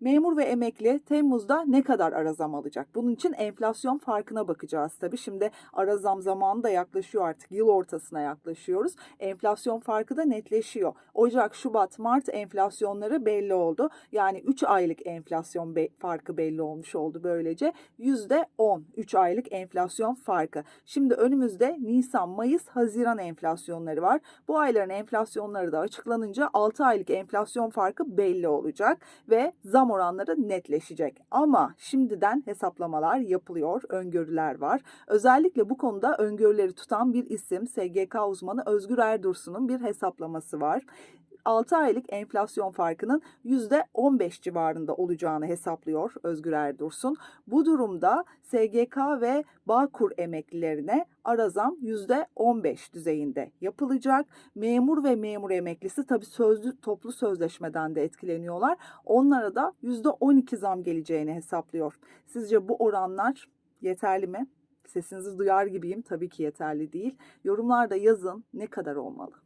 Memur ve emekli Temmuz'da ne kadar ara zam alacak? Bunun için enflasyon farkına bakacağız tabii. Şimdi ara zam zamanı da yaklaşıyor artık. Yıl ortasına yaklaşıyoruz. Enflasyon farkı da netleşiyor. Ocak, Şubat, Mart enflasyonları belli oldu. Yani 3 aylık enflasyon be- farkı belli olmuş oldu böylece. %10 3 aylık enflasyon farkı. Şimdi önümüzde Nisan, Mayıs, Haziran enflasyonları var. Bu ayların enflasyonları da açıklanınca 6 aylık enflasyon farkı belli olacak ve zam oranları netleşecek. Ama şimdiden hesaplamalar yapılıyor, öngörüler var. Özellikle bu konuda öngörüleri tutan bir isim SGK uzmanı Özgür Erdursun'un bir hesaplaması var. 6 aylık enflasyon farkının %15 civarında olacağını hesaplıyor Özgür Erdursun. Bu durumda SGK ve Bağkur emeklilerine ara zam %15 düzeyinde yapılacak. Memur ve memur emeklisi tabii sözlü toplu sözleşmeden de etkileniyorlar. Onlara da %12 zam geleceğini hesaplıyor. Sizce bu oranlar yeterli mi? Sesinizi duyar gibiyim. Tabii ki yeterli değil. Yorumlarda yazın ne kadar olmalı?